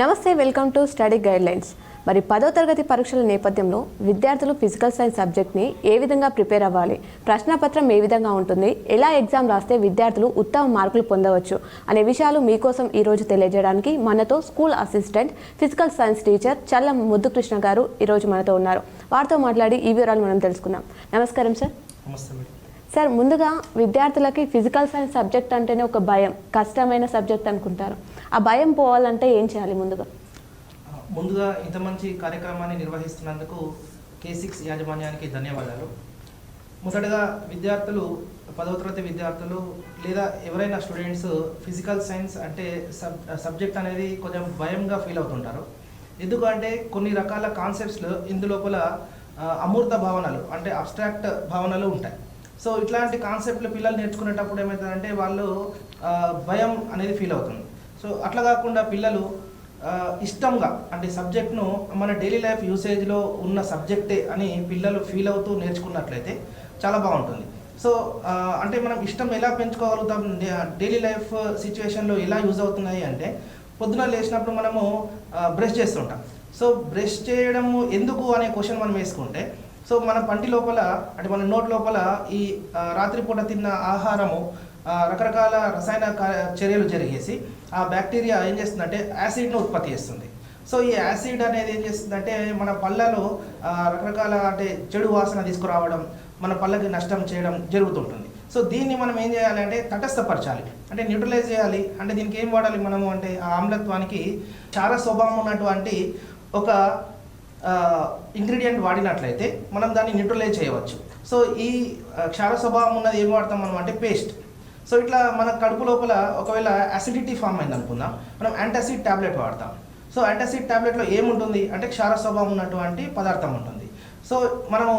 నమస్తే welcome to study guidelines. మరి పదో తరగతి పరీక్షల నేపథ్యంలో విద్యార్థులు ఫిజికల్ సైన్స్ సబ్జెక్ట్ని ఏ విధంగా ప్రిపేర్ అవ్వాలి? ప్రశ్నపత్రం ఏ విధంగా ఉంటుంది? ఎలా ఎగ్జామ్ రాస్తే విద్యార్థులు ఉత్తమ మార్కులు పొందవచ్చు? అనే విషయాలు మీకోసం ఈరోజు తెలియజేయడానికి మనతో school assistant physical science teacher Challam Muddukrishna గారు ఈరోజు మనతో ఉన్నారు. వారితో మాట్లాడి ఈ వివరాలు మనం తెలుసుకుందాం. నమస్కారం సార్. నమస్తే సార్ ముందుగా విద్యార్థులకి ఫిజికల్ సైన్స్ సబ్జెక్ట్ అంటేనే ఒక భయం కష్టమైన సబ్జెక్ట్ అనుకుంటారు. ఆ భయం పోవాలంటే ఏం చేయాలి ముందుగా? ముందుగా ఇంత మంచి కార్యక్రమాన్ని నిర్వహిస్తున్నందుకు కే సిక్స్ యాజమాన్యానికి ధన్యవాదాలు. మొదటగా విద్యార్థులు పదవ తరగతి విద్యార్థులు లేదా ఎవరైనా స్టూడెంట్స్ ఫిజికల్ సైన్స్ అంటే సబ్ సబ్జెక్ట్ అనేది కొంచెం భయంగా ఫీల్ అవుతుంటారు. ఎందుకంటే కొన్ని రకాల కాన్సెప్ట్స్లో ఇందులోపల అమూర్త భావనలు అంటే అబ్స్ట్రాక్ట్ భావనలు ఉంటాయి. సో ఇట్లాంటి కాన్సెప్ట్లు పిల్లలు నేర్చుకునేటప్పుడు ఏమవుతుందంటే వాళ్ళు భయం అనేది ఫీల్ అవుతుంది. సో అట్లా కాకుండా పిల్లలు ఇష్టంగా అంటే సబ్జెక్ట్ను మన డైలీ లైఫ్ యూసేజ్లో ఉన్న సబ్జెక్టే అని పిల్లలు ఫీల్ అవుతూ నేర్చుకున్నట్లయితే చాలా బాగుంటుంది. సో అంటే మనం ఇష్టం ఎలా పెంచుకోగలుగుతాం? డైలీ లైఫ్ సిచ్యువేషన్లో ఎలా యూజ్ అవుతున్నాయి అంటే పొద్దున లేచినప్పుడు మనము బ్రష్ చేస్తుంటాం. సో బ్రష్ చేయడము ఎందుకు అనే క్వశ్చన్ మనం వేసుకుంటే సో మన పంటి లోపల అంటే మన నోట్ లోపల ఈ రాత్రిపూట తిన్న ఆహారము రకరకాల రసాయన చర్యలు జరిగేసి ఆ బ్యాక్టీరియా ఏం చేస్తుందంటే యాసిడ్ను ఉత్పత్తి చేస్తుంది. సో ఈ యాసిడ్ అనేది ఏం చేస్తుందంటే మన పళ్ళలో రకరకాల అంటే చెడు వాసన తీసుకురావడం మన పళ్ళకి నష్టం చేయడం జరుగుతుంటుంది. సో దీన్ని మనం ఏం చేయాలి అంటే తటస్థపరచాలి. అంటే న్యూట్రలైజ్ చేయాలి. అంటే దీనికి ఏం వాడాలి మనము అంటే ఆ ఆమ్లత్వానికి చాలా స్వభావం ఉన్నటువంటి ఒక ఇంగ్రీడియంట్ వాడినట్లయితే మనం దాన్ని న్యూట్రలైజ్ చేయవచ్చు. సో ఈ క్షార స్వభావం ఉన్నది ఏం వాడతాం మనం అంటే పేస్ట్. సో ఇట్లా మన కడుపు లోపల ఒకవేళ అసిడిటీ ఫామ్ అయింది అనుకుందాం. మనం యాంటాసిడ్ ట్యాబ్లెట్ వాడతాం. సో యాంటాసిడ్ ట్యాబ్లెట్లో ఏముంటుంది? అంటే క్షార స్వభావం ఉన్నటువంటి పదార్థం ఉంటుంది. సో మనము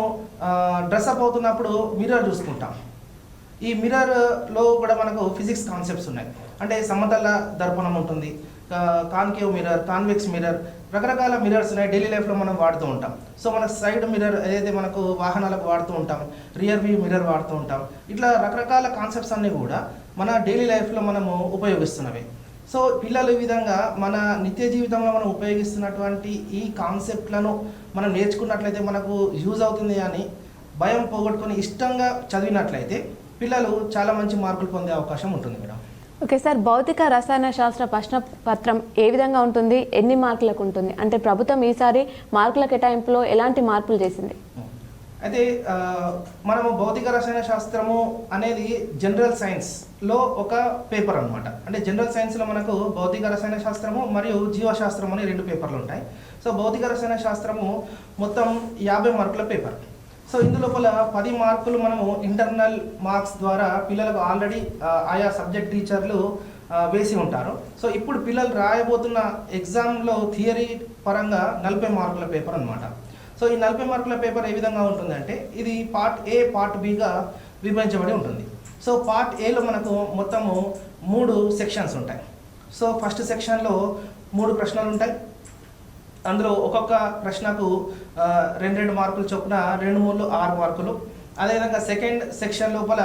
డ్రెస్అప్ అవుతున్నప్పుడు మిర్రర్ చూసుకుంటాం. ఈ మిర్రర్లో కూడా మనకు ఫిజిక్స్ కాన్సెప్ట్స్ ఉన్నాయి. అంటే సమతల దర్పణం ఉంటుంది. కాన్కేవ్ మిర్రర్ కాన్వెక్స్ మిర్రర్ రకరకాల మిర్రర్స్ ఉన్నాయి. డైలీ లైఫ్లో మనం వాడుతూ ఉంటాం. సో మన సైడ్ మిర్రర్ ఏదైతే మనకు వాహనాలకు వాడుతూ ఉంటాం రియర్ వ్యూ మిర్రర్ వాడుతూ ఉంటాం. ఇట్లా రకరకాల కాన్సెప్ట్స్ అన్నీ కూడా మన డైలీ లైఫ్లో మనము ఉపయోగిస్తున్నవి. సో పిల్లలు ఈ విధంగా మన నిత్య జీవితంలో మనం ఉపయోగిస్తున్నటువంటి ఈ కాన్సెప్ట్లను మనం నేర్చుకున్నట్లయితే మనకు యూజ్ అవుతుంది అని భయం పోగొట్టుకొని ఇష్టంగా చదివినట్లయితే పిల్లలు చాలా మంచి మార్కులు పొందే అవకాశం ఉంటుంది మేడం. ఓకే సార్ భౌతిక రసాయన శాస్త్ర ప్రశ్న పత్రం ఏ విధంగా ఉంటుంది ఎన్ని మార్కులకు ఉంటుంది? అంటే ప్రభుత్వం ఈసారి మార్కుల కేటాయింపులో ఎలాంటి మార్పులు చేసింది? అయితే మనము భౌతిక రసాయన శాస్త్రము అనేది జనరల్ సైన్స్లో ఒక పేపర్ అనమాట అంటే జనరల్ సైన్స్లో మనకు భౌతిక రసాయన శాస్త్రము మరియు జీవశాస్త్రం అనే రెండు పేపర్లు ఉంటాయి. సో భౌతిక రసాయన శాస్త్రము మొత్తం యాభై మార్కుల పేపర్. సో ఇందులోపల పది మార్కులు మనము ఇంటర్నల్ మార్క్స్ ద్వారా పిల్లలకు ఆల్రెడీ ఆయా సబ్జెక్ట్ టీచర్లు వేసి ఉంటారు. సో ఇప్పుడు పిల్లలు రాయబోతున్న ఎగ్జామ్లో థియరీ పరంగా నలభై మార్కుల పేపర్ అన్నమాట. సో ఈ నలభై మార్కుల పేపర్ ఏ విధంగా ఉంటుందంటే ఇది పార్ట్ ఏ పార్ట్ బిగా విభజించబడి ఉంటుంది. సో పార్ట్ ఏలో మనకు మొత్తము మూడు సెక్షన్స్ ఉంటాయి. సో ఫస్ట్ సెక్షన్లో మూడు ప్రశ్నలు ఉంటాయి. అందులో ఒక్కొక్క ప్రశ్నకు రెండు రెండు మార్కులు చొప్పున రెండు మూడు ఆరు మార్కులు. అదేవిధంగా సెకండ్ సెక్షన్ లోపల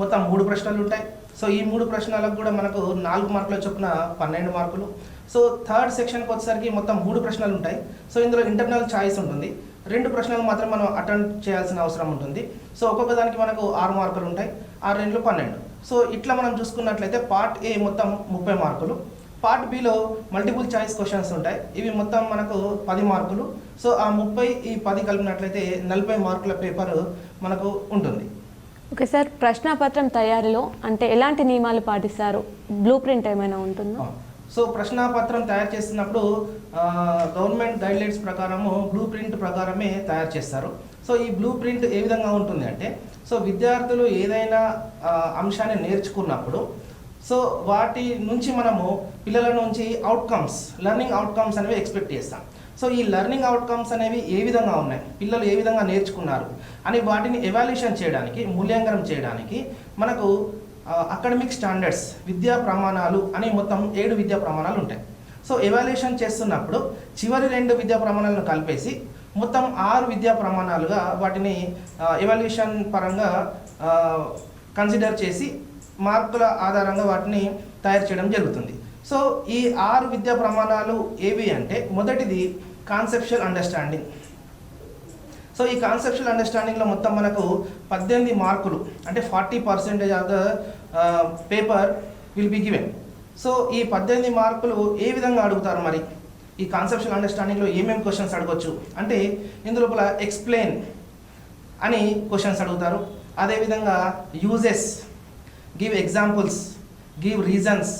మొత్తం మూడు ప్రశ్నలు ఉంటాయి. సో ఈ మూడు ప్రశ్నలకు కూడా మనకు నాలుగు మార్కుల చొప్పున పన్నెండు మార్కులు. సో థర్డ్ సెక్షన్కి వచ్చేసరికి మొత్తం మూడు ప్రశ్నలు ఉంటాయి. సో ఇందులో ఇంటర్నల్ ఛాయిస్ ఉంటుంది. రెండు ప్రశ్నలు మాత్రం మనం అటెండ్ చేయాల్సిన అవసరం ఉంటుంది. సో ఒక్కొక్క దానికి మనకు ఆరు మార్కులు ఉంటాయి. ఆరు రెండు పన్నెండు. సో ఇట్లా మనం చూసుకున్నట్లయితే పార్ట్ ఏ మొత్తం ముప్పై మార్కులు. Part below multiple choice questions ఉంటాయి. ఇవి మొత్తం మనకు పది మార్కులు. సో ఆ ముప్పై ఈ పది కలిపినట్లయితే నలభై మార్కుల పేపర్ మనకు ఉంటుంది. ఓకే సార్ ప్రశ్నపత్రం తయారీలో అంటే ఎలాంటి నియమాలు పాటిస్తారు? బ్లూ ప్రింట్ ఏమైనా ఉంటుందా? సో ప్రశ్నాపత్రం తయారు చేస్తున్నప్పుడు గవర్నమెంట్ గైడ్లైన్స్ ప్రకారము బ్లూ ప్రింట్ ప్రకారమే తయారు చేస్తారు. సో ఈ బ్లూ ప్రింట్ ఏ విధంగా ఉంటుంది అంటే సో విద్యార్థులు ఏదైనా అంశాన్ని నేర్చుకున్నప్పుడు సో వాటి నుంచి మనము పిల్లల నుంచి అవుట్కమ్స్ లెర్నింగ్ అవుట్కమ్స్ అనేవి ఎక్స్పెక్ట్ చేస్తాం. సో ఈ లెర్నింగ్ అవుట్కమ్స్ అనేవి ఏ విధంగా ఉన్నాయి? పిల్లలు ఏ విధంగా నేర్చుకున్నారు? అని వాటిని ఎవాల్యుయేషన్ చేయడానికి మూల్యాంకనం చేయడానికి మనకు అకాడమిక్ స్టాండర్డ్స్ విద్యా ప్రమాణాలు అని మొత్తం ఏడు విద్యా ప్రమాణాలు ఉంటాయి. సో ఎవాల్యుయేషన్ చేస్తున్నప్పుడు చివరి రెండు విద్యా ప్రమాణాలను కలిపేసి మొత్తం ఆరు విద్యా ప్రమాణాలుగా వాటిని ఎవాల్యుయేషన్ పరంగా కన్సిడర్ చేసి మార్కుల ఆధారంగా వాటిని తయారు చేయడం జరుగుతుంది. సో ఈ ఆరు విద్యా ప్రమాణాలు ఏవి అంటే మొదటిది కాన్సెప్షువల్ అండర్స్టాండింగ్ సో ఈ కాన్సెప్షువల్ అండర్స్టాండింగ్లో మొత్తం మనకు పద్దెనిమిది మార్కులు అంటే forty percentage of the paper will be given. So ఈ పద్దెనిమిది మార్కులు ఏ విధంగా అడుగుతారు మరి? ఈ కాన్సెప్షువల్ అండర్స్టాండింగ్లో ఏమేమి క్వశ్చన్స్ అడగవచ్చు అంటే ఇందులోపల ఎక్స్ప్లెయిన్ అని క్వశ్చన్స్ అడుగుతారు. అదేవిధంగా uses give examples give reasons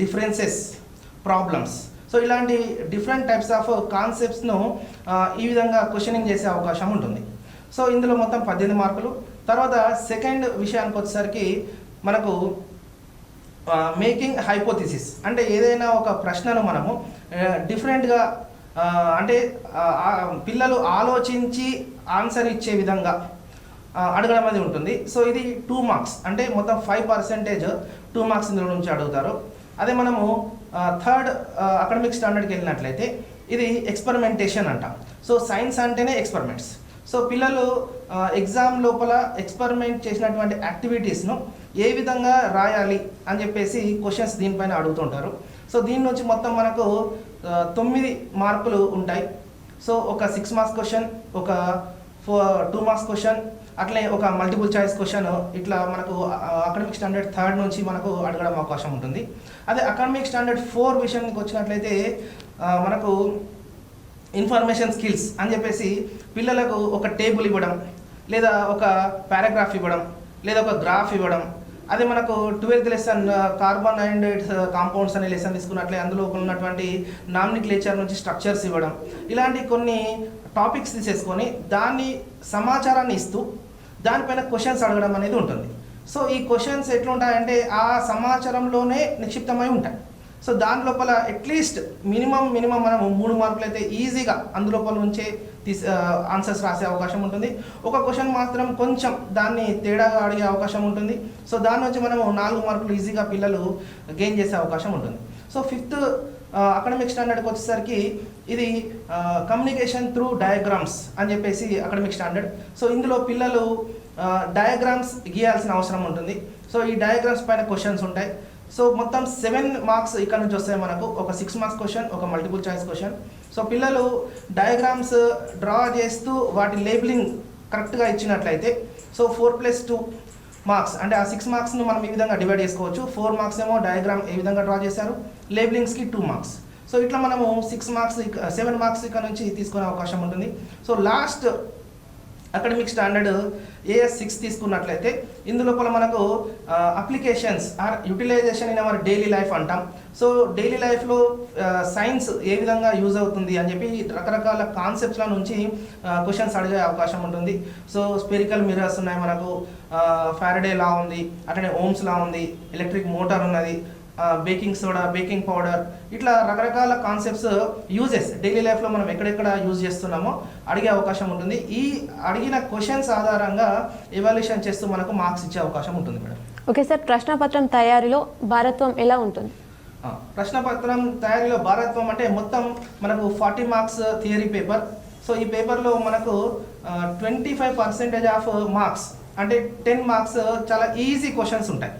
differences problems so ఇలాంటి డిఫరెంట్ టైప్స్ ఆఫ్ కాన్సెప్ట్స్ను ఈ విధంగా క్వశ్చనింగ్ చేసే అవకాశం ఉంటుంది. సో ఇందులో మొత్తం పద్దెనిమిది మార్కులు. తర్వాత సెకండ్ విషయానికి వచ్చేసరికి మనకు మేకింగ్ హైపోథిసిస్ అంటే ఏదైనా ఒక ప్రశ్నను మనము డిఫరెంట్గా అంటే పిల్లలు ఆలోచించి ఆన్సర్ ఇచ్చే విధంగా అడగడం అనేది ఉంటుంది. సో ఇది టూ మార్క్స్ అంటే మొత్తం ఫైవ్ పర్సెంటేజ్ టూ మార్క్స్ ఇందులో నుంచి అడుగుతారు. అదే మనము థర్డ్ అకాడమిక్ స్టాండర్డ్కి వెళ్ళినట్లయితే ఇది ఎక్స్పెరిమెంటేషన్ అంటాం. సో సైన్స్ అంటేనే ఎక్స్పెరిమెంట్స్ సో పిల్లలు ఎగ్జామ్ లోపల ఎక్స్పెరిమెంట్ చేసినటువంటి యాక్టివిటీస్ను ఏ విధంగా రాయాలి అని చెప్పేసి క్వశ్చన్స్ దీనిపైన అడుగుతుంటారు. సో దీని నుంచి మొత్తం మనకు తొమ్మిది మార్కులు ఉంటాయి. సో ఒక సిక్స్ మార్క్స్ క్వశ్చన్ ఒక టూ మార్క్స్ క్వశ్చన్ అట్లే ఒక మల్టిపుల్ చాయిస్ క్వశ్చన్ ఇట్లా మనకు అకాడమిక్ స్టాండర్డ్ థర్డ్ నుంచి మనకు అడగడం అవకాశం ఉంటుంది. అదే అకాడమిక్ స్టాండర్డ్ ఫోర్ విషయానికి వచ్చినట్లయితే మనకు ఇన్ఫర్మేషన్ స్కిల్స్ అని చెప్పేసి పిల్లలకు ఒక టేబుల్ ఇవ్వడం లేదా ఒక పారాగ్రాఫ్ ఇవ్వడం లేదా ఒక గ్రాఫ్ ఇవ్వడం అదే మనకు twelfth lesson carbon and compounds అనే లెసన్ తీసుకున్నట్లే అందులో ఉన్నటువంటి నామినిక్లేచర్ నుంచి స్ట్రక్చర్స్ ఇవ్వడం. ఇలాంటి కొన్ని టాపిక్స్ తీసేసుకొని దాన్ని సమాచారాన్ని ఇస్తూ దానిపైన క్వశ్చన్స్ అడగడం అనేది ఉంటుంది. సో ఈ క్వశ్చన్స్ ఎట్లుంటాయంటే ఆ సమాచారంలోనే నిక్షిప్తమై ఉంటాయి. సో దాని లోపల అట్లీస్ట్ మినిమం మినిమం మనం మూడు మార్కులు అయితే ఈజీగా అందులోపల నుంచే తీసి ఆన్సర్స్ రాసే అవకాశం ఉంటుంది. ఒక క్వశ్చన్ మాత్రం కొంచెం దాన్ని తేడాగా అడిగే అవకాశం ఉంటుంది. సో దాని నుంచి మనం నాలుగు మార్కులు ఈజీగా పిల్లలు గెయిన్ చేసే అవకాశం ఉంటుంది. సో ఫిఫ్త్ అకాడమిక్ స్టాండర్డ్కి వచ్చేసరికి ఇది కమ్యూనికేషన్ త్రూ డయాగ్రామ్స్ అని చెప్పేసి అకాడమిక్ స్టాండర్డ్ సో ఇందులో పిల్లలు డయాగ్రామ్స్ గీయాల్సిన అవసరం ఉంటుంది. సో ఈ డయాగ్రామ్స్ పైన క్వశ్చన్స్ ఉంటాయి. సో మొత్తం సెవెన్ మార్క్స్ ఇక్కడ నుంచి వస్తాయి మనకు. ఒక సిక్స్ మార్క్స్ క్వశ్చన్ ఒక మల్టిపుల్ చాయిస్ క్వశ్చన్ సో పిల్లలు డయాగ్రామ్స్ డ్రా చేస్తూ వాటి లేబులింగ్ కరెక్ట్గా ఇచ్చినట్లయితే so four plus two marks అంటే ఆ సిక్స్ మార్క్స్ను మనం ఈ విధంగా డివైడ్ చేసుకోవచ్చు. ఫోర్ మార్క్స్ ఏమో డయాగ్రామ్ ఏ విధంగా డ్రా చేశారు. లేబులింగ్స్కి టూ మార్క్స్ సో ఇట్లా మనము సిక్స్ మార్క్స్ సెవెన్ మార్క్స్ ఇక్కడ నుంచి తీసుకునే అవకాశం ఉంటుంది. So last academic standard AS six తీసుకున్నట్లయితే ఇందులోపల మనకు applications or utilization in our daily life అంటాం. సో డైలీ లైఫ్లో సైన్స్ ఏ విధంగా యూజ్ అవుతుంది అని చెప్పి రకరకాల కాన్సెప్ట్స్ల నుంచి క్వశ్చన్స్ అడిగే అవకాశం ఉంటుంది. సో స్పెరికల్ మిరర్స్ ఉన్నాయి మనకు ఫారడే లా ఉంది అట్లనే ఓమ్స్ లా ఉంది ఎలక్ట్రిక్ మోటార్ ఉన్నది బేకింగ్ సోడా బేకింగ్ పౌడర్ ఇట్లా రకరకాల కాన్సెప్ట్స్ యూజెస్ డైలీ లైఫ్లో మనం ఎక్కడెక్కడ యూజ్ చేస్తున్నామో అడిగే అవకాశం ఉంటుంది. ఈ అడిగిన క్వశ్చన్స్ ఆధారంగా ఎవాల్యుయేషన్ చేస్తూ మనకు మార్క్స్ ఇచ్చే అవకాశం ఉంటుంది మేడం. ఓకే సార్ ప్రశ్నపత్రం తయారీలో భారత్వం ఎలా ఉంటుంది? ప్రశ్నపత్రం తయారీలో భారత్వం అంటే మొత్తం మనకు forty marks theory paper so ఈ పేపర్లో మనకు twenty five percentage of marks అంటే టెన్ మార్క్స్ చాలా ఈజీ క్వశ్చన్స్ ఉంటాయి.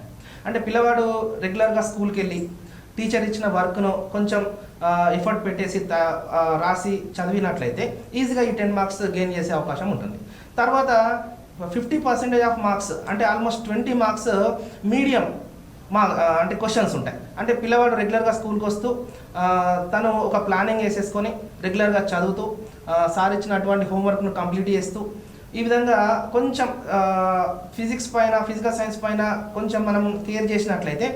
అంటే పిల్లవాడు రెగ్యులర్గా స్కూల్కి వెళ్ళి టీచర్ ఇచ్చిన వర్క్ను కొంచెం ఎఫర్ట్ పెట్టేసి రాసి చదివినట్లయితే ఈజీగా ఈ టెన్ మార్క్స్ గెయిన్ చేసే అవకాశం ఉంటుంది. తర్వాత ఫిఫ్టీ పర్సెంటేజ్ ఆఫ్ మార్క్స్ అంటే ఆల్మోస్ట్ ట్వంటీ మార్క్స్ మీడియం మా అంటే క్వశ్చన్స్ ఉంటాయి. అంటే పిల్లవాడు రెగ్యులర్గా స్కూల్కి వస్తూ తను ఒక ప్లానింగ్ వేసేసుకొని రెగ్యులర్గా చదువుతూ సార్ ఇచ్చినటువంటి హోంవర్క్ను కంప్లీట్ చేస్తూ ఈ విధంగా కొంచెం ఫిజిక్స్ పైన ఫిజికల్ సైన్స్ పైన కొంచెం మనం కేర్ చేసినట్లయితే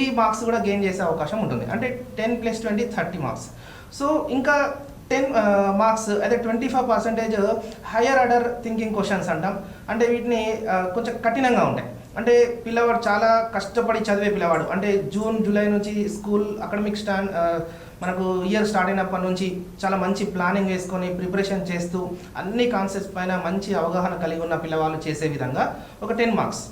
ఈ మార్క్స్ కూడా గెయిన్ చేసే అవకాశం ఉంటుంది. అంటే ten plus twenty thirty marks. So ఇంకా టెన్ మార్క్స్ అదే twenty five percentage higher order thinking questions అంటాం. అంటే వీటిని కొంచెం కఠినంగా ఉంటాయి. అంటే పిల్లవాడు చాలా కష్టపడి చదివే పిల్లవాడు. అంటే జూన్ జూలై నుంచి స్కూల్ అకాడమిక్ స్టాండ్ మనకు ఇయర్ స్టార్ట్ అయినప్పటి నుంచి చాలా మంచి ప్లానింగ్ వేసుకొని ప్రిపరేషన్ చేస్తూ అన్ని కాన్సెప్ట్స్ పైన మంచి అవగాహన కలిగి ఉన్న పిల్లవాళ్ళు చేసే విధంగా ఒక టెన్ మార్క్స్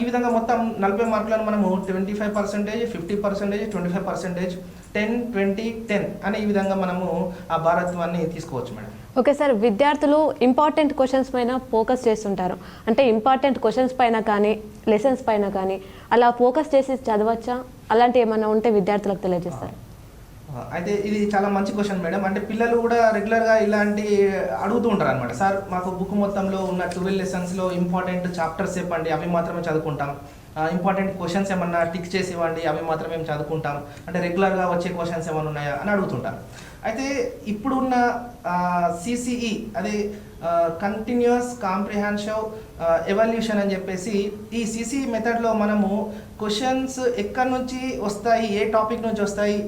ఈ విధంగా మొత్తం నలభై మార్కులను మనము twenty five percentage fifty percentage twenty five percentage ten twenty ten అనే ఈ విధంగా మనము ఆ భారత్వాన్ని తీసుకోవచ్చు మేడం. ఓకే సార్ విద్యార్థులు ఇంపార్టెంట్ క్వశ్చన్స్ పైన ఫోకస్ చేస్తుంటారు. అంటే ఇంపార్టెంట్ క్వశ్చన్స్ పైన కానీ లెసన్స్ పైన కానీ అలా ఫోకస్ చేసి చదవచ్చా? అలాంటి ఏమైనా ఉంటే విద్యార్థులకు తెలియజేస్తారు? అయితే ఇది చాలా మంచి క్వశ్చన్ మేడం అంటే పిల్లలు కూడా రెగ్యులర్గా ఇలాంటి అడుగుతూ ఉంటారు అనమాట సార్ మాకు బుక్ మొత్తంలో ఉన్న ట్వెల్వ్ లెసన్స్లో ఇంపార్టెంట్ చాప్టర్స్ చెప్పండి. అవి మాత్రమే చదువుకుంటాం. ఇంపార్టెంట్ క్వశ్చన్స్ ఏమన్నా టిక్ చేసి ఇవ్వండి అవి మాత్రమే మేము చదువుకుంటాం. అంటే రెగ్యులర్గా వచ్చే క్వశ్చన్స్ ఏమైనా ఉన్నాయా అని అడుగుతుంటారు. అయితే ఇప్పుడున్న సిసిఈ అదే కంటిన్యూస్ కాంప్రిహెన్షివ్ ఎవల్యూషన్ అని చెప్పేసి ఈ సిసిఈ మెథడ్లో మనము క్వశ్చన్స్ ఎక్కడి నుంచి వస్తాయి ఏ టాపిక్ నుంచి వస్తాయి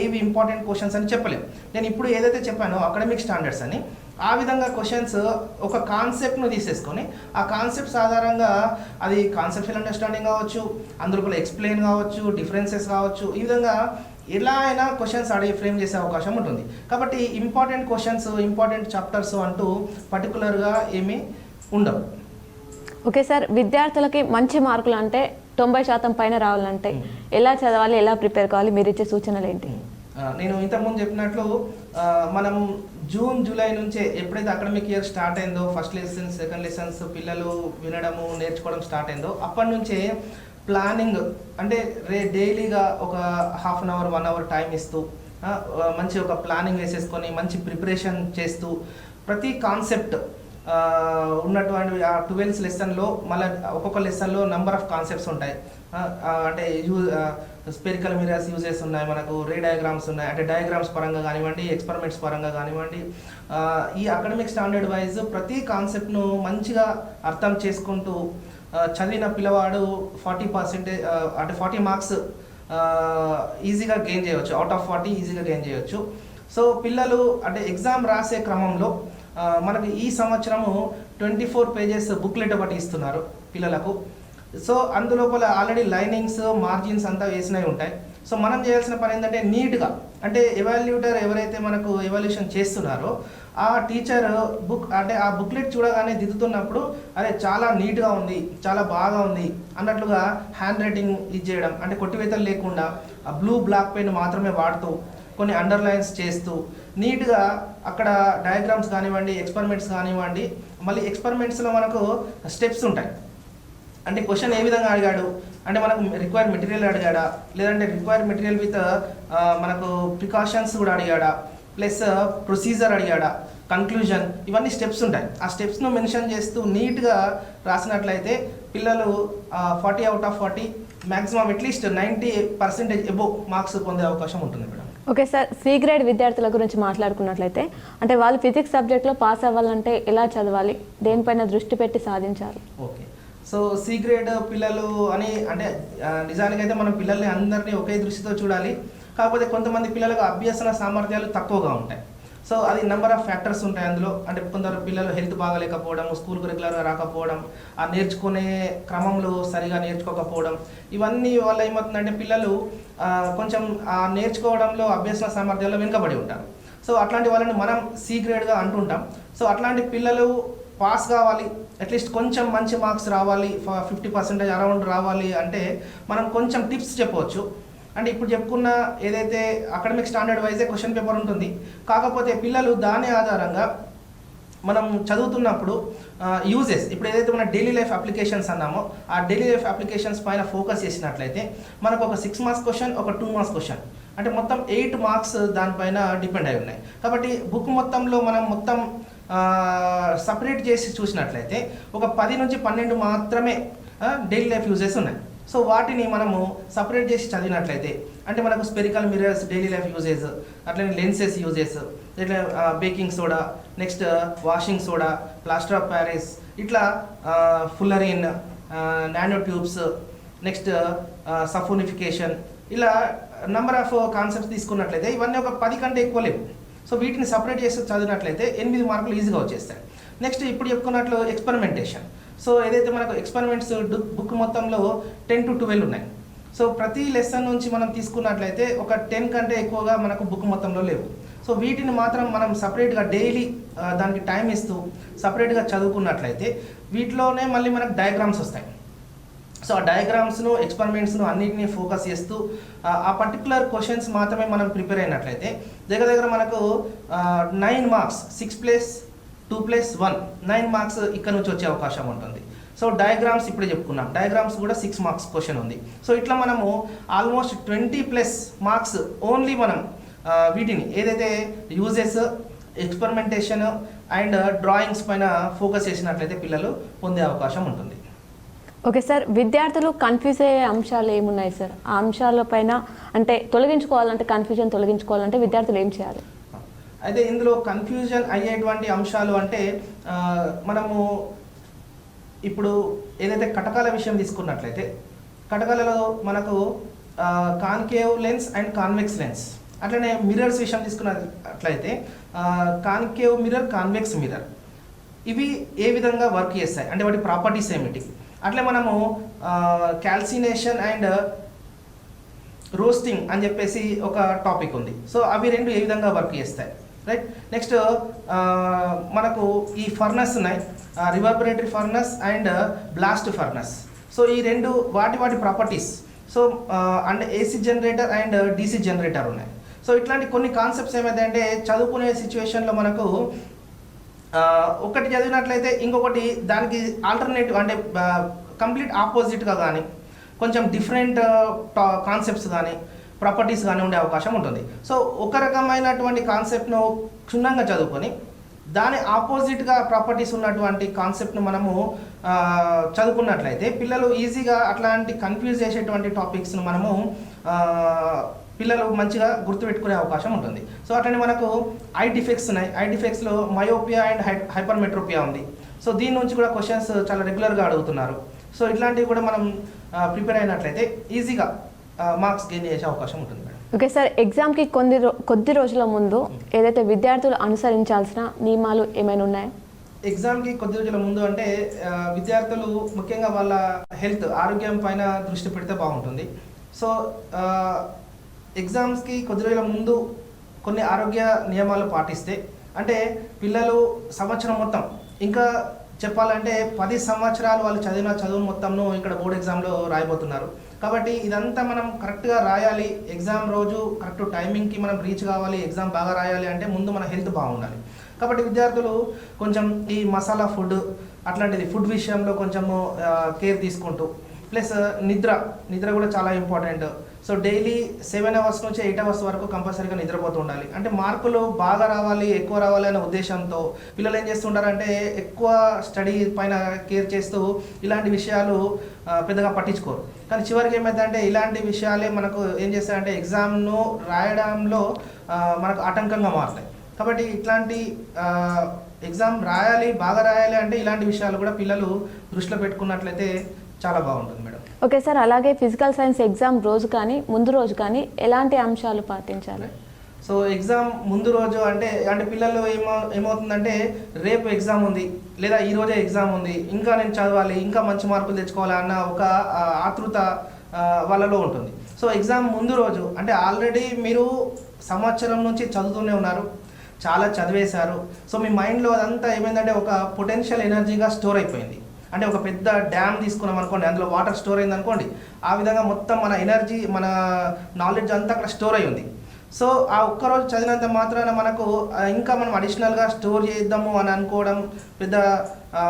ఏవి ఇంపార్టెంట్ క్వశ్చన్స్ అని చెప్పలేం. నేను ఇప్పుడు ఏదైతే చెప్పానో అకాడమిక్ స్టాండర్డ్స్ అని ఆ విధంగా క్వశ్చన్స్ ఒక కాన్సెప్ట్ను తీసేసుకొని ఆ కాన్సెప్ట్స్ ఆధారంగా అది కాన్సెప్షువల్ అండర్స్టాండింగ్ కావచ్చు అందులో ఎక్స్ప్లెయిన్ కావచ్చు డిఫరెన్సెస్ కావచ్చు ఈ విధంగా ఎలా అయినా క్వశ్చన్స్ అడిగి ఫ్రేమ్ చేసే అవకాశం ఉంటుంది. కాబట్టి ఇంపార్టెంట్ క్వశ్చన్స్ ఇంపార్టెంట్ చాప్టర్స్ అంటూ పర్టికులర్గా ఏమీ ఉండవు. ఓకే సార్ విద్యార్థులకి మంచి మార్కులు అంటే తొంభై శాతం పైన రావాలంటే ఎలా చదవాలి ఎలా ప్రిపేర్ కావాలి మీరు ఇచ్చే సూచనలు ఏంటి? నేను ఇంతకుముందు చెప్పినట్లు మనం జూన్ జూలై నుంచే ఎప్పుడైతే అకాడమిక్ ఇయర్ స్టార్ట్ అయిందో ఫస్ట్ లెసన్స్ సెకండ్ లెసన్స్ పిల్లలు వినడము నేర్చుకోవడం స్టార్ట్ అయిందో అప్పటి నుంచే ప్లానింగ్ అంటే రే డైలీగా ఒక half an hour one hour time ఇస్తూ మంచి ఒక ప్లానింగ్ వేసేసుకొని మంచి ప్రిపరేషన్ చేస్తూ ప్రతి కాన్సెప్ట్ ఉన్నటువంటి ఆ ట్వెల్వ్స్ లెసన్లో మళ్ళీ ఒక్కొక్క లెసన్లో నెంబర్ ఆఫ్ కాన్సెప్ట్స్ ఉంటాయి. అంటే యూ స్పెరికల్ మిరర్స్ యూజెస్ ఉన్నాయి మనకు రే డయాగ్రామ్స్ ఉన్నాయి. అంటే డయాగ్రామ్స్ పరంగా కానివ్వండి ఎక్స్పెరిమెంట్స్ పరంగా కానివ్వండి. ఈ అకాడమిక్ స్టాండర్డ్ వైజ్ ప్రతి కాన్సెప్ట్ను మంచిగా అర్థం చేసుకుంటూ చదివిన పిల్లవాడు ఫార్టీ పర్సెంటేజ్ అంటే ఫార్టీ మార్క్స్ ఈజీగా గెయిన్ చేయవచ్చు. అవుట్ ఆఫ్ ఫార్టీ ఈజీగా గెయిన్ చేయవచ్చు. సో పిల్లలు అంటే ఎగ్జామ్ రాసే క్రమంలో మనకు ఈ సంవత్సరము ట్వంటీ ఫోర్ పేజెస్ బుక్లెట్ ఒకటి ఇస్తున్నారు పిల్లలకు. సో అందులోపల ఆల్రెడీ లైనింగ్స్ మార్జిన్స్ అంతా వేసినవి ఉంటాయి. సో మనం చేయాల్సిన పని ఏంటంటే నీట్గా అంటే ఎవాల్యూటర్ ఎవరైతే మనకు ఎవాల్యూషన్ చేస్తున్నారో ఆ టీచర్ బుక్ అంటే ఆ బుక్లెట్ చూడగానే దిద్దుతున్నప్పుడు అరే చాలా నీట్గా ఉంది చాలా బాగా ఉంది అన్నట్లుగా హ్యాండ్ రైటింగ్ ఇది చేయడం అంటే కొట్టివేతలు లేకుండా ఆ బ్లూ బ్లాక్ పెన్ మాత్రమే వాడుతూ కొన్ని అండర్లైన్స్ చేస్తూ నీట్గా అక్కడ డయాగ్రామ్స్ కానివ్వండి ఎక్స్పెరిమెంట్స్ కానివ్వండి మళ్ళీ ఎక్స్పెరిమెంట్స్లో మనకు స్టెప్స్ ఉంటాయి. అంటే క్వశ్చన్ ఏ విధంగా అడిగాడు? అంటే మనకు రిక్వైర్ మెటీరియల్ అడిగాడా? లేదంటే రిక్వైర్ మెటీరియల్ విత్ మనకు ప్రికాషన్స్ కూడా అడిగాడా? ప్లస్ ప్రొసీజర్ అడిగాడా? కన్క్లూజన్ ఇవన్నీ స్టెప్స్ ఉంటాయి. ఆ స్టెప్స్ను మెన్షన్ చేస్తూ నీట్గా రాసినట్లయితే పిల్లలు forty out of forty maximum at least ninety percentage above marks పొందే అవకాశం ఉంటుంది madam. Okay sir C grade విద్యార్థుల గురించి మాట్లాడుకున్నట్లయితే అంటే వాళ్ళు ఫిజిక్స్ సబ్జెక్ట్లో పాస్ అవ్వాలంటే ఎలా చదవాలి? దేనిపైన దృష్టి పెట్టి సాధించాలి? ఓకే. సో సి గ్రేడ్ పిల్లలు అని అంటే నిజానికైతే మనం పిల్లల్ని అందరినీ ఒకే దృష్టితో చూడాలి. కాకపోతే కొంతమంది పిల్లలకు అభ్యసన సామర్థ్యాలు తక్కువగా ఉంటాయి. సో అది నెంబర్ ఆఫ్ ఫ్యాక్టర్స్ ఉంటాయి అందులో. అంటే కొందరు పిల్లలు హెల్త్ బాగాలేకపోవడం స్కూల్కి రెగ్యులర్గా రాకపోవడం ఆ నేర్చుకునే క్రమంలో సరిగా నేర్చుకోకపోవడం. ఇవన్నీ వల్ల ఏమవుతుందంటే పిల్లలు కొంచెం ఆ నేర్చుకోవడంలో అభ్యసన సామర్థ్యాల్లో వెనుకబడి ఉంటారు. సో అట్లాంటి వాళ్ళని మనం సీక్రెట్గా గ్రేడ్గా అంటుంటాం. సో అట్లాంటి పిల్లలు పాస్ కావాలి అట్లీస్ట్ కొంచెం మంచి మార్క్స్ రావాలి ఫిఫ్టీ పర్సెంటేజ్ అరౌండ్ రావాలి అంటే మనం కొంచెం టిప్స్ చెప్పవచ్చు. అంటే ఇప్పుడు చెప్పుకున్న ఏదైతే academic standard wise question paper ఉంటుంది కాకపోతే పిల్లలు దాని ఆధారంగా మనం చదువుతున్నప్పుడు యూజెస్ ఇప్పుడు ఏదైతే మన డైలీ లైఫ్ అప్లికేషన్స్ అన్నామో ఆ డైలీ లైఫ్ అప్లికేషన్స్ పైన ఫోకస్ చేసినట్లయితే మనకు ఒక సిక్స్ మార్క్స్ క్వశ్చన్ ఒక టూ మార్క్స్ క్వశ్చన్ అంటే మొత్తం ఎయిట్ మార్క్స్ దానిపైన డిపెండ్ అయి ఉన్నాయి. కాబట్టి బుక్ మొత్తంలో మనం మొత్తం సపరేట్ చేసి చూసినట్లయితే ఒక పది నుంచి పన్నెండు మాత్రమే డైలీ లైఫ్ యూజెస్ ఉన్నాయి. సో వాటిని మనము సపరేట్ చేసి చదివినట్లయితే అంటే మనకు spherical mirrors daily life uses అట్లనే లెన్సెస్ యూజెస్ ఇట్లా baking soda next washing soda plaster of Paris ఇట్లా fullerene nano tubes next saponification ఇలా నంబర్ ఆఫ్ కాన్సెప్ట్స్ తీసుకున్నట్లయితే ఇవన్నీ ఒక పది కంటే ఎక్కువ లేవు. సో వీటిని సపరేట్ చేసి చదివినట్లయితే ఎనిమిది మార్కులు ఈజీగా వచ్చేస్తాయి. నెక్స్ట్ ఇప్పుడు చెప్పుకున్నట్లు ఎక్స్పెరిమెంటేషన్ సో ఏదైతే మనకు ఎక్స్పెరిమెంట్స్ బుక్ మొత్తంలో టెన్ టు ట్వెల్వ్ ఉన్నాయి. సో ప్రతి లెసన్ నుంచి మనం తీసుకున్నట్లయితే ఒక టెన్ కంటే ఎక్కువగా మనకు బుక్ మొత్తంలో లేవు. సో వీటిని మాత్రం మనం సపరేట్గా డైలీ దానికి టైం ఇస్తూ సపరేట్గా చదువుకున్నట్లయితే వీటిలోనే మళ్ళీ మనకు డయాగ్రామ్స్ వస్తాయి. సో ఆ డయాగ్రామ్స్ను ఎక్స్పెరిమెంట్స్ను అన్నిటిని ఫోకస్ చేస్తూ ఆ, ఆ పర్టికులర్ క్వశ్చన్స్ మాత్రమే మనం ప్రిపేర్ అయినట్లయితే దగ్గర దగ్గర మనకు nine marks six plus two plus one nine marks ఇక్కడ నుంచి వచ్చే అవకాశం ఉంటుంది. సో డయాగ్రామ్స్ ఇప్పుడే చెప్పుకున్నాం. డయాగ్రామ్స్ కూడా సిక్స్ మార్క్స్ క్వశ్చన్ ఉంది. సో ఇట్లా మనము almost twenty plus marks only మనం వీటిని ఏదైతే యూజెస్ ఎక్స్పెరిమెంటేషన్ అండ్ డ్రాయింగ్స్ పైన ఫోకస్ చేసినట్లయితే పిల్లలు పొందే అవకాశం ఉంటుంది. ఓకే సార్ విద్యార్థులు కన్ఫ్యూజ్ అయ్యే అంశాలు ఏమున్నాయి సార్ ఆ అంశాల పైన అంటే తొలగించుకోవాలంటే కన్ఫ్యూజన్ తొలగించుకోవాలంటే విద్యార్థులు ఏం చేయాలి? అయితే ఇందులో కన్ఫ్యూజన్ అయ్యేటువంటి అంశాలు అంటే మనము ఇప్పుడు ఏదైతే కటకాల విషయం తీసుకున్నట్లయితే కటకాలలో మనకు concave lens and convex lens అట్లనే మిర్రర్స్ విషయం తీసుకున్నట్లయితే కాన్కేవ్ మిర్రర్ కాన్వెక్స్ మిర్రర్ ఇవి ఏ విధంగా వర్క్ చేస్తాయి? అంటే వాటి ప్రాపర్టీస్ ఏమిటి? అట్లే మనము క్యాల్సినేషన్ అండ్ రోస్టింగ్ అని చెప్పేసి ఒక టాపిక్ ఉంది. సో అవి రెండు ఏ విధంగా వర్క్ చేస్తాయి? రైట్ నెక్స్ట్ uh, మనకు ఈ ఫర్నస్ ఉన్నాయి. Reverberatory furnace and blast furnace so ఈ రెండు వాటి వాటి properties so and AC generator and DC generator ఉన్నాయి. సో ఇట్లాంటి కొన్ని కాన్సెప్ట్స్ ఏమైందంటే చదువుకునే సిచ్యువేషన్లో మనకు ఒకటి చదివినట్లయితే ఇంకొకటి దానికి ఆల్టర్నేటివ్ అంటే కంప్లీట్ ఆపోజిట్గా కానీ కొంచెం డిఫరెంట్ కాన్సెప్ట్స్ కానీ ప్రాపర్టీస్ కానీ ఉండే అవకాశం ఉంటుంది. సో ఒక రకమైనటువంటి కాన్సెప్ట్ను క్షుణ్ణంగా చదువుకొని దాని ఆపోజిట్గా ప్రాపర్టీస్ ఉన్నటువంటి కాన్సెప్ట్ను మనము చదువుకున్నట్లయితే పిల్లలు ఈజీగా అట్లాంటి కన్ఫ్యూజ్ చేసేటువంటి టాపిక్స్ను మనము పిల్లలు మంచిగా గుర్తుపెట్టుకునే అవకాశం ఉంటుంది. సో అట్లనే మనకు ఐ డిఫెక్ట్స్ ఉన్నాయి. ఐ డిఫెక్ట్స్లో మయోపియా అండ్ హై హైపర్మెట్రోపియా ఉంది. సో దీని నుంచి కూడా క్వశ్చన్స్ చాలా రెగ్యులర్గా అడుగుతున్నారు. సో ఇట్లాంటివి కూడా మనం ప్రిపేర్ అయినట్లయితే ఈజీగా మార్క్స్ గెయిన్ చేసే అవకాశం ఉంటుంది మేడం. ఓకే సార్ ఎగ్జామ్కి కొన్ని కొద్ది రోజుల ముందు ఏదైతే విద్యార్థులు అనుసరించాల్సిన నియమాలు ఏమైనా ఉన్నాయా? ఎగ్జామ్కి కొద్ది రోజుల ముందు అంటే విద్యార్థులు ముఖ్యంగా వాళ్ళ హెల్త్ ఆరోగ్యం పైన దృష్టి పెడితే బాగుంటుంది. సో ఎగ్జామ్స్కి కొద్ది రోజుల ముందు కొన్ని ఆరోగ్య నియమాలు పాటిస్తే అంటే పిల్లలు సంవత్సరం మొత్తం ఇంకా చెప్పాలంటే పది సంవత్సరాలు వాళ్ళు చదివిన చదువు మొత్తంను ఇక్కడ బోర్డ్ ఎగ్జామ్లో రాయబోతున్నారు. కాబట్టి ఇదంతా మనం కరెక్ట్గా రాయాలి. ఎగ్జామ్ రోజు కరెక్ట్ టైమింగ్కి మనం రీచ్ కావాలి. ఎగ్జామ్ బాగా రాయాలి అంటే ముందు మన హెల్త్ బాగుండాలి. కాబట్టి విద్యార్థులు కొంచెం ఈ మసాలా ఫుడ్ అట్లాంటిది ఫుడ్ విషయంలో కొంచెము కేర్ తీసుకుంటూ ప్లస్ నిద్ర నిద్ర కూడా చాలా important so daily seven hours నుంచి ఎయిట్ అవర్స్ వరకు కంపల్సరీగా నిద్రపోతూ ఉండాలి. అంటే మార్కులు బాగా రావాలి ఎక్కువ రావాలి అనే ఉద్దేశంతో పిల్లలు ఏం చేస్తుంటారంటే ఎక్కువ స్టడీ పైన కేర్ చేస్తూ ఇలాంటి విషయాలు పెద్దగా పట్టించుకోరు. కానీ చివరికి ఏమైందంటే ఇలాంటి విషయాలే మనకు ఏం చేస్తారంటే ఎగ్జామ్ను రాయడంలో మనకు ఆటంకంగా మారుతాయి. కాబట్టి ఇట్లాంటి ఎగ్జామ్ రాయాలి బాగా రాయాలి అంటే ఇలాంటి విషయాలు కూడా పిల్లలు దృష్టిలో పెట్టుకున్నట్లయితే చాలా బాగుంటుంది. ఓకే సార్ అలాగే ఫిజికల్ సైన్స్ ఎగ్జామ్ రోజు కానీ ముందు రోజు కానీ ఎలాంటి అంశాలు పాటించాలి? సో ఎగ్జామ్ ముందు రోజు అంటే అంటే పిల్లలు ఏమో ఏమవుతుందంటే రేపు ఎగ్జామ్ ఉంది లేదా ఈ రోజే ఎగ్జామ్ ఉంది ఇంకా నేను చదవాలి ఇంకా మంచి మార్కులు తెచ్చుకోవాలి అన్న ఒక ఆతృత వాళ్ళలో ఉంటుంది. సో ఎగ్జామ్ ముందు రోజు అంటే ఆల్రెడీ మీరు సంవత్సరం నుంచి చదువుతూనే ఉన్నారు చాలా చదివేశారు సో మీ మైండ్లో అదంతా ఏమైందంటే ఒక పొటెన్షియల్ ఎనర్జీగా స్టోర్ అయిపోయింది. అంటే ఒక పెద్ద డ్యామ్ తీసుకున్నాం అనుకోండి అందులో వాటర్ స్టోర్ అయింది అనుకోండి ఆ విధంగా మొత్తం మన ఎనర్జీ మన నాలెడ్జ్ అంతా అక్కడ స్టోర్ అయి ఉంది సో ఆ ఒక్కరోజు చదివినంత మాత్రాన మనకు ఇంకా మనం అడిషనల్గా స్టోర్ చేద్దాము అని అనుకోవడం పెద్ద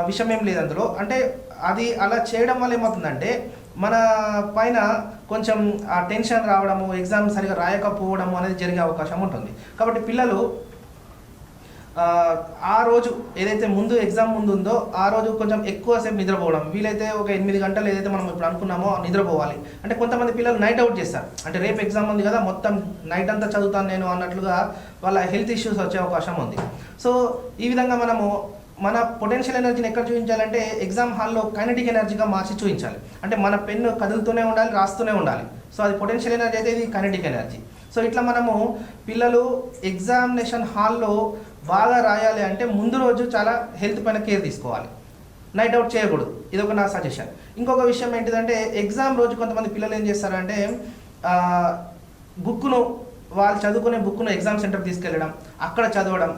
విషయం ఏం లేదు అందులో. అంటే అది అలా చేయడం వల్ల ఏమవుతుందంటే మన పైన కొంచెం ఆ టెన్షన్ రావడము ఎగ్జామ్ సరిగా రాయకపోవడము అనేది జరిగే అవకాశం ఉంటుంది. కాబట్టి పిల్లలు ఆ, రోజు ఏదైతే ముందు ఎగ్జామ్ ముందు ఉందో ఆ రోజు కొంచెం ఎక్కువసేపు నిద్రపోవడం. వీలైతే ఒక ఎనిమిది గంటలు ఏదైతే మనం ఇప్పుడు అనుకున్నామో నిద్రపోవాలి. అంటే కొంతమంది పిల్లలు నైట్ అవుట్ చేస్తారు. అంటే రేపు ఎగ్జామ్ ఉంది కదా మొత్తం నైట్ అంతా చదువుతాను నేను అన్నట్లుగా వాళ్ళ హెల్త్ ఇష్యూస్ వచ్చే అవకాశం ఉంది. సో ఈ విధంగా మనము మన పొటెన్షియల్ ఎనర్జీని ఎక్కడ చూపించాలంటే ఎగ్జామ్ హాల్లో కైనటిక్ ఎనర్జీగా మార్చి చూపించాలి. అంటే మన పెన్ను కదులుతూనే ఉండాలి రాస్తూనే ఉండాలి. సో అది పొటెన్షియల్ ఎనర్జీ అయితే ఇది కైనటిక్ ఎనర్జీ సో ఇట్లా మనము పిల్లలు ఎగ్జామినేషన్ హాల్లో బాగా రాయాలి అంటే ముందు రోజు చాలా హెల్త్ పైన కేర్ తీసుకోవాలి. నైట్ అవుట్ చేయకూడదు. ఇది ఒక నా సజెషన్ ఇంకొక విషయం ఏంటిదంటే ఎగ్జామ్ రోజు కొంతమంది పిల్లలు ఏం చేస్తారంటే బుక్ను వాళ్ళు చదువుకునే బుక్ను ఎగ్జామ్ సెంటర్ తీసుకెళ్ళడం అక్కడ చదవడం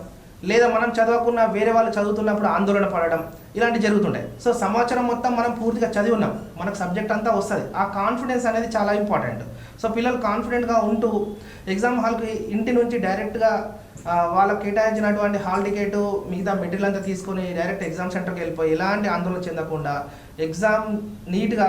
లేదా మనం చదవకున్న వేరే వాళ్ళు చదువుతున్నప్పుడు ఆందోళన పడడం ఇలాంటివి జరుగుతుంటాయి. సో సమాచారం మొత్తం మనం పూర్తిగా చదివి ఉన్నాం. మనకు సబ్జెక్ట్ అంతా వస్తుంది. ఆ కాన్ఫిడెన్స్ అనేది చాలా ఇంపార్టెంట్ సో పిల్లలు కాన్ఫిడెంట్గా ఉంటూ ఎగ్జామ్ హాల్కి ఇంటి నుంచి డైరెక్ట్గా వాళ్ళకి కేటాయించినటువంటి హాల్ టికెట్ మిగతా మెటీరియల్ అంతా తీసుకొని డైరెక్ట్ ఎగ్జామ్ సెంటర్కి వెళ్ళిపోయి ఎలాంటి ఆందోళన చెందకుండా ఎగ్జామ్ నీట్గా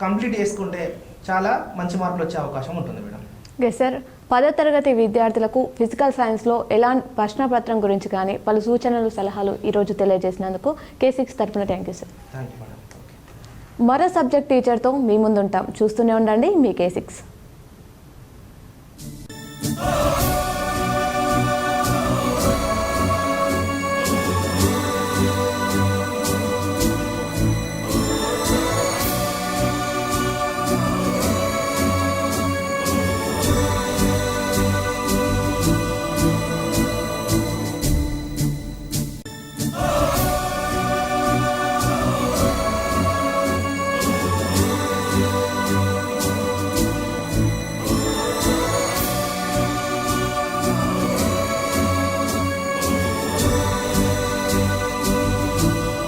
కంప్లీట్ చేసుకుంటే చాలా మంచి మార్కులు వచ్చే అవకాశం ఉంటుంది మేడం. ఓకే సార్ పదో తరగతి విద్యార్థులకు ఫిజికల్ సైన్స్లో ఎలా ప్రశ్నపత్రం గురించి కానీ పలు సూచనలు సలహాలు ఈరోజు తెలియజేసినందుకు కే సిక్స్ తరఫున thank you sir thank you మరో సబ్జెక్ట్ టీచర్తో మీ ముందుంటాం. చూస్తూనే ఉండండి మీ సిక్స్ Oh